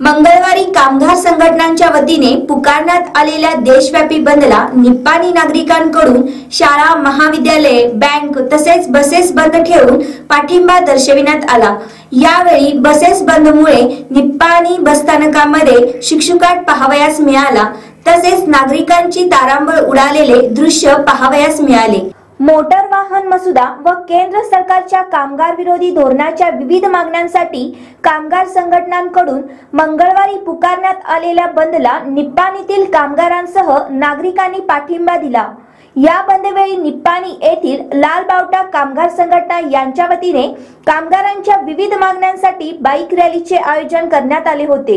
मंगळवारी कामगार संघटनांच्या वतीने पुकारण्यात आलेल्या देशव्यापी बंदला निप्पाणी नागरिकांकडून शाळा महाविद्यालये बँक तसेच बसेस बंद ठेवून पाठिंबा दर्शविण्यात आला. यावेळी बसेस बंदमुळे निप्पाणी बसस्थानकामध्ये शिक्षुकाट पाहावयास मिळाला. तसेच नागरिकांची तारांबळ उडालेले दृश्य पाहावयास मिळाले. मोटर वाहन मसुदा व केंद्र सरकारच्या कामगार विरोधी धोरणाच्या विविध मागण्यांसाठी कामगार संघटनांकडून मंगळवारी पुकारण्यात आलेल्या बंदला निप्पाणीतील कामगारांसह नागरिकांनी पाठिंबा दिला. या बंदवेळी निप्पाणी येथील लाल बावटा कामगार संघटना यांच्या वतीने कामगारांच्या विविध मागण्यांसाठी बाईक रॅलीचे आयोजन करण्यात आले होते.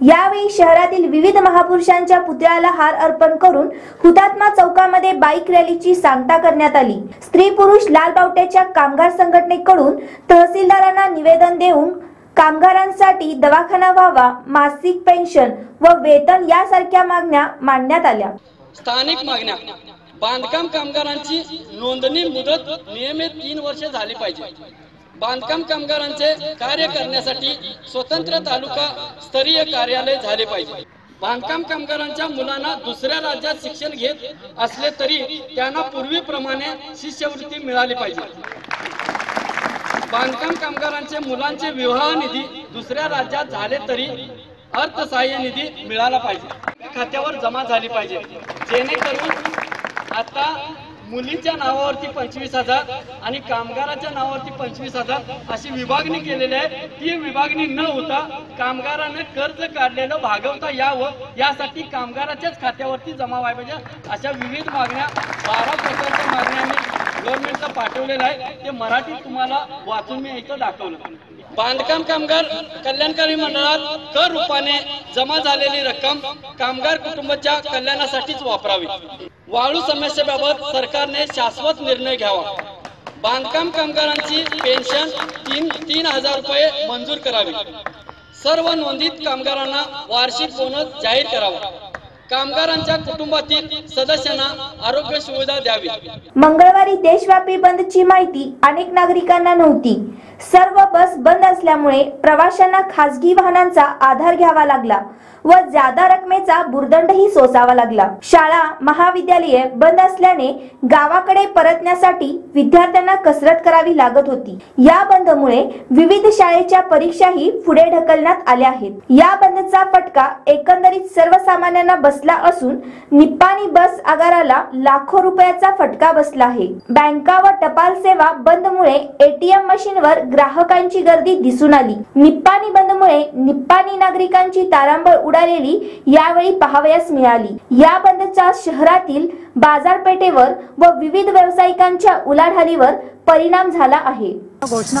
यावेळी शहरातील विविध महापुरुषांच्या पुतळ्याला हार अर्पण करून हुतात्मा चौकामध्ये बाईक रॅलीची सांगता करण्यात आली. स्त्री पुरुष लाल बावट्याच्या कामगार संघटनेकडून तहसीलदारांना निवेदन देऊन कामगारांसाठी दवाखाना व्हावा मासिक पेन्शन व वेतन यासारख्या मागण्या मांडण्यात आल्या. स्थानिक मागण्या. बांधकाम कामगारांची नोंदणी मुदत नियमित तीन वर्ष झाली पाहिजे. बांधकाम कामगारांचे कार्य करण्यासाठी स्वतंत्र तालुका स्तरीय कार्यालय झाले पाहिजे. बांधकाम कामगारांच्या मुलांना दुसऱ्या राज्यात शिक्षण घेत असले तरी त्यांना पूर्वीप्रमाणे शिष्यवृत्ती मिळाली पाहिजे. बांधकाम कामगारांचे मुलांचे विवाह निधी दुसऱ्या राज्यात झाले तरी अर्थसहाय्य निधी मिळाला पाहिजे. खात्यावर जमा झाली पाहिजे. जेणेकरून आता मुलीच्या नावावरती पंचवीस हजार आणि कामगाराच्या नावावरती पंचवीस हजार अशी विभागणी केलेली आहे. ती विभागणी न होता कामगारानं कर्ज काढलेलं भागवता यावं. यासाठी कामगाराच्याच खात्यावरती जमा व्हायला पाहिजे. अशा विविध मागण्या बारा प्रकारच्या मागण्या मी गव्हर्नमेंटला पाठवलेलं आहे ते मराठीत तुम्हाला वाचून मी इथं दाखवलं. बांधकाम कामगार कल्याणकारी मंडळात कर रूपाने जमा झालेली रक्कम कामगार कुटुंबाच्या कल्याणासाठीच वापरावी. वाळू समस्येबाबत सरकारने शाश्वत निर्णय घ्यावा. बांधकाम कामगारांची पेन्शन तीन तीन हजार रुपये मंजूर करावी. सर्व नोंदीत कामगारांना वार्षिक बोनस जाहीर करावा. कामगारांच्या कुटुंबातील सदस्यांना आरोग्य सुविधा द्यावी. मंगळवारी देशव्यापी बंदची माहिती अनेक नागरिकांना नव्हती. सर्व बस बंद असल्यामुळे प्रवाशांना खासगी वाहनांचा आधार घ्यावा लागला व जादा रकमेचा बुरदंडही सोसावा लागला. शाळा महाविद्यालये बंद असल्याने गावाकडे परतण्यासाठी विद्यार्थ्यांना कसरत करावी लागत होती. या बंदमुळे विविध शाळेच्या परीक्षाही पुढे ढकलण्यात आल्या आहेत. या बंदचा फटका एकंदरीत सर्वसामान्यांना बसला असून निप्पाणी बस आगाराला लाखो रुपयाचा फटका बसला आहे. बँका व टपाल सेवा बंदमुळे एटीएम मशीनवर ग्राहकांची गर्दी दिसून आली. निप्पाणी बंदमुळे निप्पाणी नागरिकांची तारांबळ उडालेली यावेळी पाहावयास मिळाली. या बंदचा शहरातील बाजारपेठेवर व विविध व्यावसायिकांच्या उलाढालीवर परिणाम झाला आहे. घोषणा